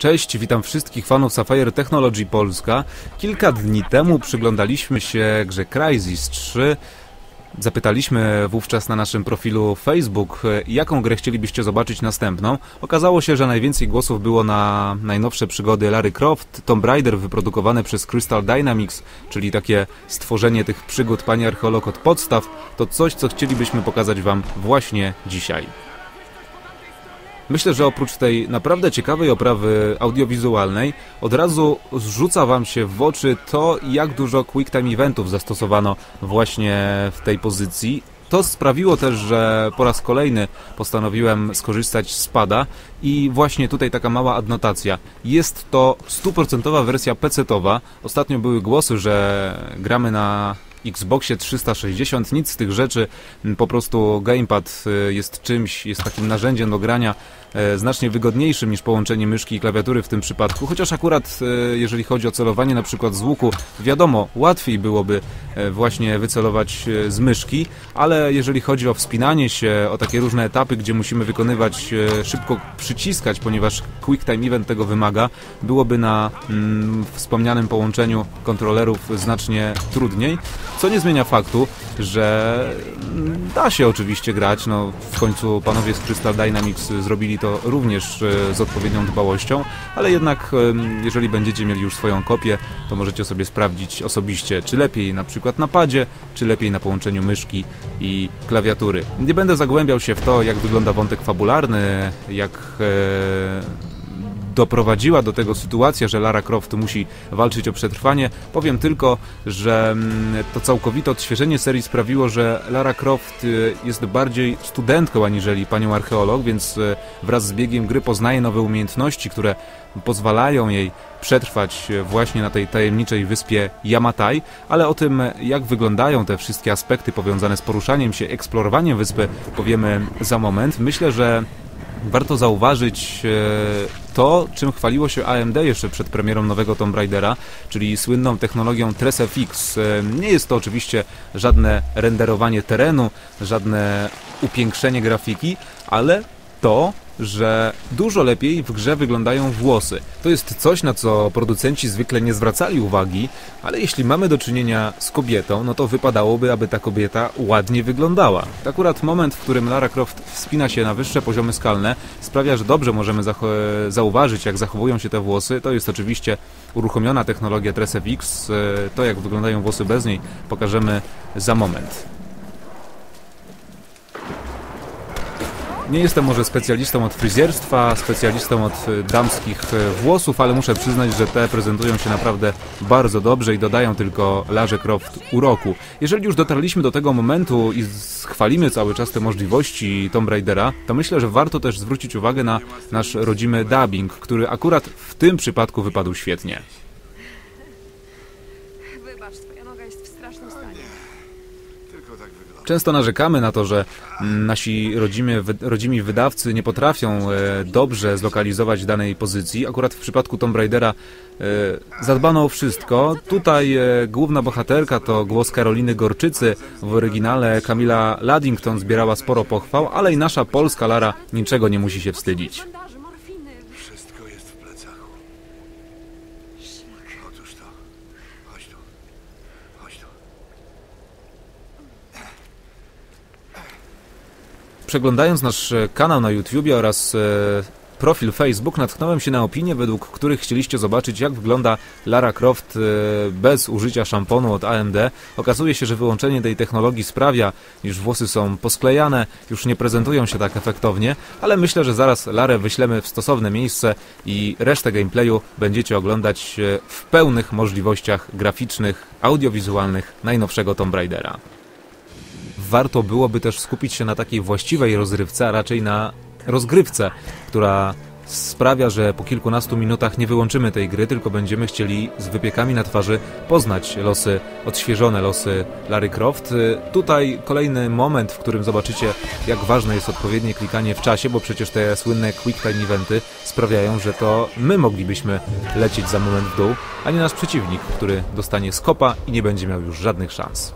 Cześć, witam wszystkich fanów Sapphire Technology Polska. Kilka dni temu przyglądaliśmy się grze Crysis 3. Zapytaliśmy wówczas na naszym profilu Facebook, jaką grę chcielibyście zobaczyć następną. Okazało się, że najwięcej głosów było na najnowsze przygody Larry Croft, Tomb Raider wyprodukowane przez Crystal Dynamics, czyli takie stworzenie tych przygód pani archeolog od podstaw, to coś, co chcielibyśmy pokazać Wam właśnie dzisiaj. Myślę, że oprócz tej naprawdę ciekawej oprawy audiowizualnej, od razu zrzuca Wam się w oczy to, jak dużo Quick Time Eventów zastosowano właśnie w tej pozycji. To sprawiło też, że po raz kolejny postanowiłem skorzystać z pada i właśnie tutaj taka mała adnotacja. Jest to stuprocentowa wersja PC-towa. Ostatnio były głosy, że gramy na Xboxie 360, nic z tych rzeczy, po prostu gamepad y, jest czymś, jest takim narzędziem do grania znacznie wygodniejszym niż połączenie myszki i klawiatury w tym przypadku, chociaż akurat e, jeżeli chodzi o celowanie na przykład z łuku, wiadomo, łatwiej byłoby e, właśnie wycelować z myszki, ale jeżeli chodzi o wspinanie się, o takie różne etapy, gdzie musimy wykonywać, szybko przyciskać, ponieważ Quick Time Event tego wymaga, byłoby na mm, wspomnianym połączeniu kontrolerów znacznie trudniej. Co nie zmienia faktu, że da się oczywiście grać. No, w końcu panowie z Crystal Dynamics zrobili to również e, z odpowiednią dbałością, ale jednak jeżeli będziecie mieli już swoją kopię, to możecie sobie sprawdzić osobiście, czy lepiej na przykład na padzie, czy lepiej na połączeniu myszki i klawiatury. Nie będę zagłębiał się w to, jak wygląda wątek fabularny, jak e, doprowadziła do tego sytuacja, że Lara Croft musi walczyć o przetrwanie. Powiem tylko, że mm, to całkowite odświeżenie serii sprawiło, że Lara Croft y, jest bardziej studentką aniżeli panią archeolog, więc y, wraz z biegiem gry poznaje nowe umiejętności, które pozwalają jej przetrwać y, właśnie na tej tajemniczej wyspie Yamatai, ale o tym, jak wyglądają te wszystkie aspekty powiązane z poruszaniem się, eksplorowaniem wyspy, powiemy za moment. Myślę, że warto zauważyć e, to, czym chwaliło się AMD jeszcze przed premierą nowego Tomb Raidera, czyli słynną technologią TresFX. E, nie jest to oczywiście żadne renderowanie terenu, żadne upiększenie grafiki, ale to, że dużo lepiej w grze wyglądają włosy. To jest coś, na co producenci zwykle nie zwracali uwagi, ale jeśli mamy do czynienia z kobietą, no to wypadałoby, aby ta kobieta ładnie wyglądała. Akurat moment, w którym Lara Croft wspina się na wyższe poziomy skalne, sprawia, że dobrze możemy zauważyć, jak zachowują się te włosy. To jest oczywiście uruchomiona technologia TresFX. To, jak wyglądają włosy bez niej, pokażemy za moment. Nie jestem może specjalistą od fryzjerstwa, specjalistą od e, damskich e, włosów, ale muszę przyznać, że te prezentują się naprawdę bardzo dobrze i dodają tylko Larze Croft uroku. Jeżeli już dotarliśmy do tego momentu i chwalimy cały czas te możliwości Tomb Raidera, to myślę, że warto też zwrócić uwagę na nasz rodzimy dubbing, który akurat w tym przypadku wypadł świetnie. Często narzekamy na to, że nasi rodzimy, rodzimi wydawcy nie potrafią e, dobrze zlokalizować danej pozycji. Akurat w przypadku Tomb Raidera e, zadbano o wszystko. Tutaj e, główna bohaterka to głos Karoliny Gorczycy. W oryginale Kamila Laddington zbierała sporo pochwał, ale i nasza polska Lara niczego nie musi się wstydzić. Przeglądając nasz e, kanał na YouTube oraz e, profil Facebook natknąłem się na opinie, według których chcieliście zobaczyć, jak wygląda Lara Croft e, bez użycia szamponu od AMD. Okazuje się, że wyłączenie tej technologii sprawia, iż włosy są posklejane, już nie prezentują się tak efektownie, ale myślę, że zaraz Larę wyślemy w stosowne miejsce i resztę gameplayu będziecie oglądać w pełnych możliwościach graficznych, audiowizualnych najnowszego Tomb Raidera warto byłoby też skupić się na takiej właściwej rozrywce, a raczej na rozgrywce, która sprawia, że po kilkunastu minutach nie wyłączymy tej gry, tylko będziemy chcieli z wypiekami na twarzy poznać losy, odświeżone losy Larry Croft. Tutaj kolejny moment, w którym zobaczycie, jak ważne jest odpowiednie klikanie w czasie, bo przecież te słynne quick time eventy sprawiają, że to my moglibyśmy lecieć za moment w dół, a nie nasz przeciwnik, który dostanie skopa i nie będzie miał już żadnych szans.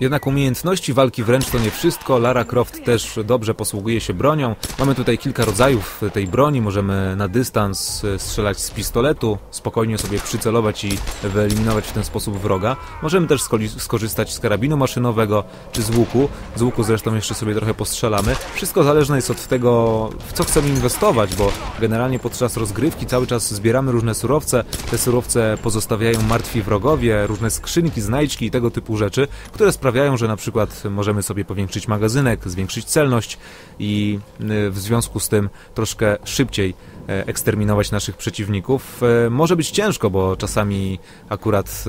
Jednak umiejętności walki wręcz to nie wszystko. Lara Croft też dobrze posługuje się bronią. Mamy tutaj kilka rodzajów tej broni. Możemy na dystans strzelać z pistoletu, spokojnie sobie przycelować i wyeliminować w ten sposób wroga. Możemy też skorzystać z karabinu maszynowego czy z łuku. Z łuku zresztą jeszcze sobie trochę postrzelamy. Wszystko zależne jest od tego, w co chcemy inwestować, bo generalnie podczas rozgrywki cały czas zbieramy różne surowce. Te surowce pozostawiają martwi wrogowie, różne skrzynki, znajdźki i tego typu rzeczy, które sprawiają sprawiają, że na przykład możemy sobie powiększyć magazynek, zwiększyć celność i y, w związku z tym troszkę szybciej eksterminować naszych przeciwników. E, może być ciężko, bo czasami akurat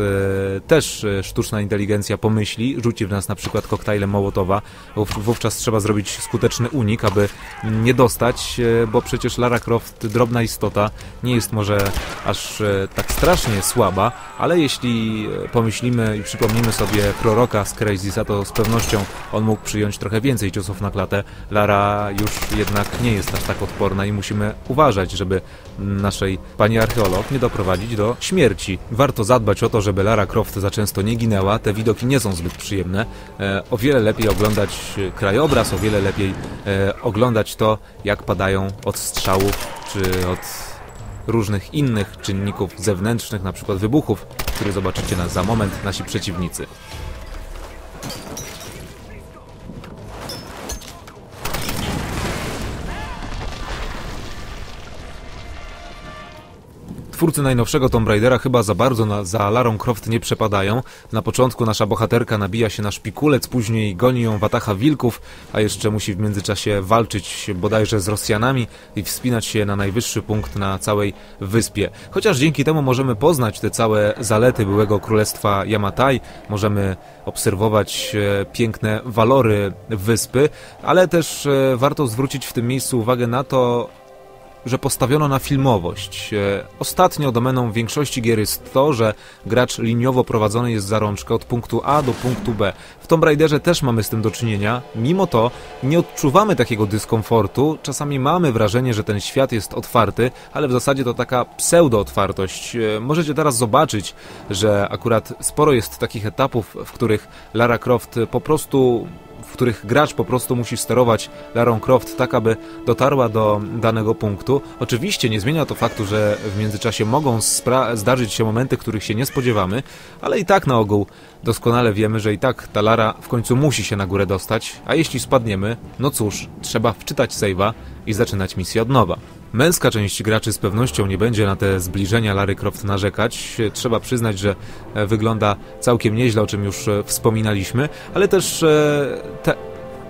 e, też sztuczna inteligencja pomyśli, rzuci w nas na przykład koktajlem Mołotowa. Wówczas trzeba zrobić skuteczny unik, aby nie dostać, bo przecież Lara Croft, drobna istota, nie jest może aż tak strasznie słaba, ale jeśli pomyślimy i przypomnimy sobie proroka z Crazysa, to z pewnością on mógł przyjąć trochę więcej ciosów na klatę. Lara już jednak nie jest aż tak odporna i musimy uważać żeby naszej pani archeolog nie doprowadzić do śmierci. Warto zadbać o to, żeby Lara Croft za często nie ginęła. Te widoki nie są zbyt przyjemne. E, o wiele lepiej oglądać krajobraz, o wiele lepiej e, oglądać to, jak padają od strzałów czy od różnych innych czynników zewnętrznych, na przykład wybuchów, które zobaczycie na, za moment nasi przeciwnicy. Twórcy najnowszego Tomb Raidera chyba za bardzo na, za Larą Croft nie przepadają. Na początku nasza bohaterka nabija się na szpikulec, później goni ją watacha wilków, a jeszcze musi w międzyczasie walczyć bodajże z Rosjanami i wspinać się na najwyższy punkt na całej wyspie. Chociaż dzięki temu możemy poznać te całe zalety byłego królestwa Yamatai, możemy obserwować e, piękne walory wyspy, ale też e, warto zwrócić w tym miejscu uwagę na to, że postawiono na filmowość. E, ostatnio domeną większości gier jest to, że gracz liniowo prowadzony jest za rączkę od punktu A do punktu B. W Tomb Raiderze też mamy z tym do czynienia, mimo to nie odczuwamy takiego dyskomfortu, czasami mamy wrażenie, że ten świat jest otwarty, ale w zasadzie to taka pseudo-otwartość. E, możecie teraz zobaczyć, że akurat sporo jest takich etapów, w których Lara Croft po prostu w których gracz po prostu musi sterować Larą Croft tak, aby dotarła do danego punktu. Oczywiście nie zmienia to faktu, że w międzyczasie mogą zdarzyć się momenty, których się nie spodziewamy, ale i tak na ogół doskonale wiemy, że i tak ta Lara w końcu musi się na górę dostać, a jeśli spadniemy, no cóż, trzeba wczytać save'a i zaczynać misję od nowa. Męska część graczy z pewnością nie będzie na te zbliżenia Lary Croft narzekać. Trzeba przyznać, że e, wygląda całkiem nieźle, o czym już e, wspominaliśmy, ale też e, te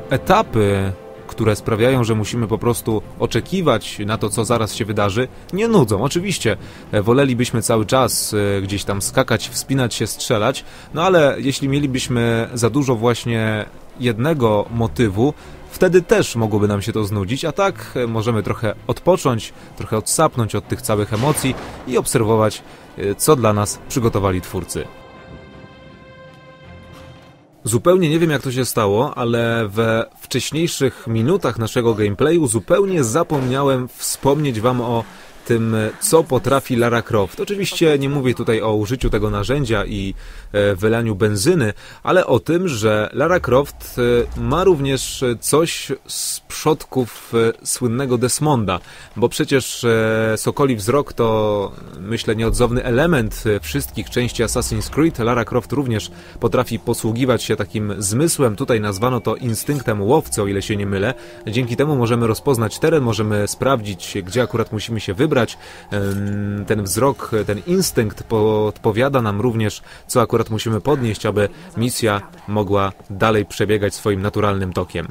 etapy które sprawiają, że musimy po prostu oczekiwać na to, co zaraz się wydarzy, nie nudzą. Oczywiście wolelibyśmy cały czas gdzieś tam skakać, wspinać się, strzelać, no ale jeśli mielibyśmy za dużo właśnie jednego motywu, wtedy też mogłoby nam się to znudzić, a tak e, możemy trochę odpocząć, trochę odsapnąć od tych całych emocji i obserwować, e, co dla nas przygotowali twórcy. Zupełnie nie wiem jak to się stało, ale we wcześniejszych minutach naszego gameplayu zupełnie zapomniałem wspomnieć Wam o tym, co potrafi Lara Croft. Oczywiście nie mówię tutaj o użyciu tego narzędzia i e, wylaniu benzyny, ale o tym, że Lara Croft e, ma również coś z przodków e, słynnego Desmonda, bo przecież Sokoli Wzrok to, myślę, nieodzowny element wszystkich części Assassin's Creed. Lara Croft również potrafi posługiwać się takim zmysłem, tutaj nazwano to instynktem łowcy, o ile się nie mylę. Dzięki temu możemy rozpoznać teren, możemy sprawdzić, gdzie akurat musimy się wybrać, ten wzrok, ten instynkt podpowiada nam również, co akurat musimy podnieść, aby misja mogła dalej przebiegać swoim naturalnym tokiem.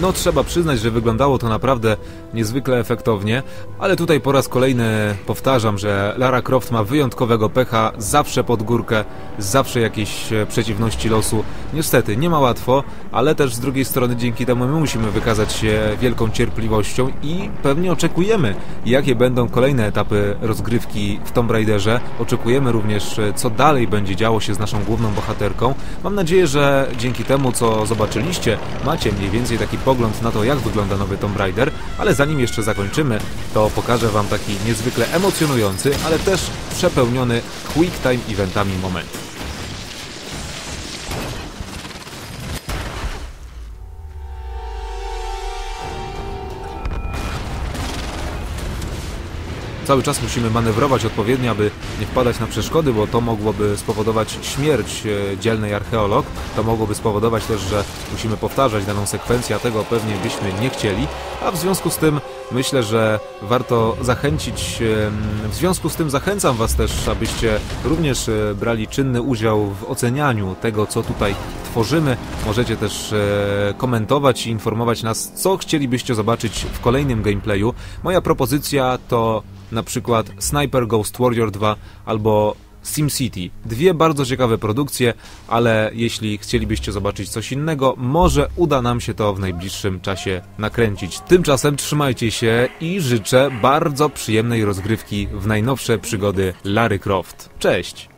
No trzeba przyznać, że wyglądało to naprawdę niezwykle efektownie, ale tutaj po raz kolejny powtarzam, że Lara Croft ma wyjątkowego pecha, zawsze pod górkę, zawsze jakieś e, przeciwności losu. Niestety, nie ma łatwo, ale też z drugiej strony dzięki temu my musimy wykazać się wielką cierpliwością i pewnie oczekujemy, jakie będą kolejne etapy rozgrywki w Tomb Raiderze. Oczekujemy również, e, co dalej będzie działo się z naszą główną bohaterką. Mam nadzieję, że dzięki temu, co zobaczyliście, macie mniej więcej taki pogląd na to, jak wygląda nowy Tomb Raider, ale zanim jeszcze zakończymy, to pokażę Wam taki niezwykle emocjonujący, ale też przepełniony quick time eventami moment. Cały czas musimy manewrować odpowiednio, aby nie wpadać na przeszkody, bo to mogłoby spowodować śmierć e, dzielnej archeolog. To mogłoby spowodować też, że musimy powtarzać daną sekwencję, a tego pewnie byśmy nie chcieli. A w związku z tym myślę, że warto zachęcić, w związku z tym zachęcam Was też, abyście również e, brali czynny udział w ocenianiu tego, co tutaj tworzymy. Możecie też e, komentować i informować nas, co chcielibyście zobaczyć w kolejnym gameplayu. Moja propozycja to na przykład Sniper Ghost Warrior 2 albo SimCity. Dwie bardzo ciekawe produkcje, ale jeśli chcielibyście zobaczyć coś innego, może uda nam się to w najbliższym czasie nakręcić. Tymczasem trzymajcie się i życzę bardzo przyjemnej rozgrywki w najnowsze przygody Larry Croft. Cześć!